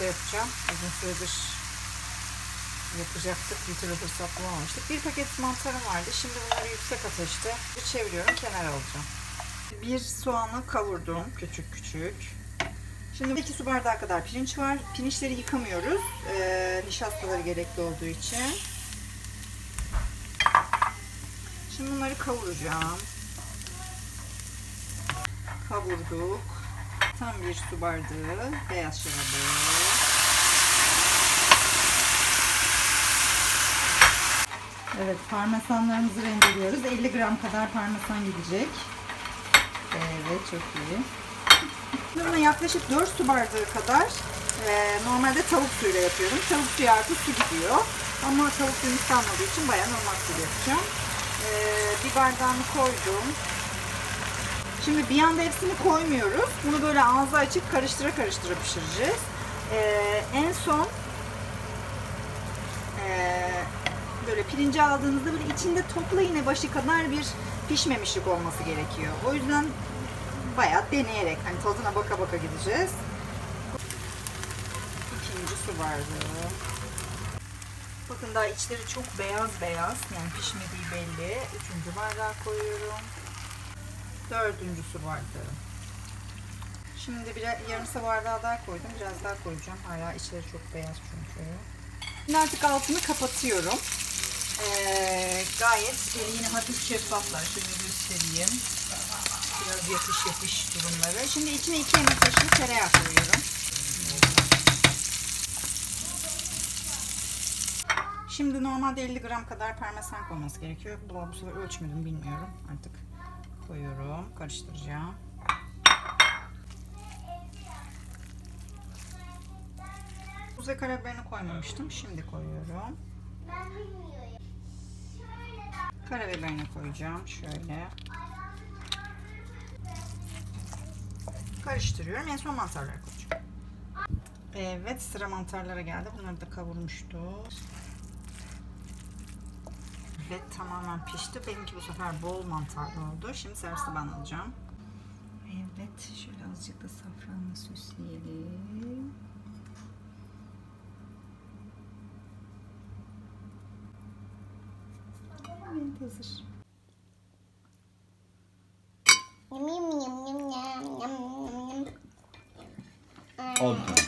köfte yapacağım. Uzun süredir yapacaktık. Bir türlü fırsat bulamamıştık. Bir paket mantarım vardı. Şimdi bunları yüksek ateşte bir çeviriyorum. Kenara alacağım. Bir soğanı kavurdum. Küçük küçük. Şimdi 2 su bardağı kadar pirinç var. Pirinçleri yıkamıyoruz. Ee, nişastaları gerekli olduğu için. Şimdi bunları kavuracağım. Kavurduk. Tam bir su bardağı beyaz şarabı. Evet parmesanlarımızı rendeliyoruz. 50 gram kadar parmesan gidecek. Evet çok iyi. Buna yaklaşık 4 su bardağı kadar e, normalde tavuk suyuyla yapıyorum. Tavuk suyu artı su gidiyor. Ama tavuk suyu kalmadığı için bayağı normal su yapacağım. E, bir bardağını koydum. Şimdi bir anda hepsini koymuyoruz. Bunu böyle ağzı açık karıştıra karıştıra pişireceğiz. E, en son e, böyle pirinci aldığınızda böyle içinde topla iğne başı kadar bir pişmemişlik olması gerekiyor. O yüzden bayağı deneyerek hani tadına baka baka gideceğiz. İkinci su bardağı. Bakın daha içleri çok beyaz beyaz yani pişmediği belli. Üçüncü bardağı koyuyorum. Dördüncü su bardağı. Şimdi bir yarım su bardağı daha koydum. Biraz daha koyacağım. Hala içleri çok beyaz çünkü. Şimdi artık altını kapatıyorum. Ee, gayet yine hafif şeffaflar. Şöyle göstereyim. Biraz yapış yapış durumları. Şimdi içine iki yemek kaşığı tereyağı koyuyorum. Şimdi normalde 50 gram kadar parmesan konması gerekiyor. Bu, bu sefer ölçmedim bilmiyorum. Artık koyuyorum. Karıştıracağım. Tuz karabiberini koymamıştım. Şimdi koyuyorum. Karabiberini koyacağım. Şöyle. Karıştırıyorum. En son mantarları koyacağım. Evet sıra mantarlara geldi. Bunları da kavurmuştuk. Evet tamamen pişti. Benimki bu sefer bol mantarlı oldu. Şimdi servisi ben alacağım. Evet şöyle azıcık da safranla Evet hazır. Yum yum yum yum yum yum yum. Oldu.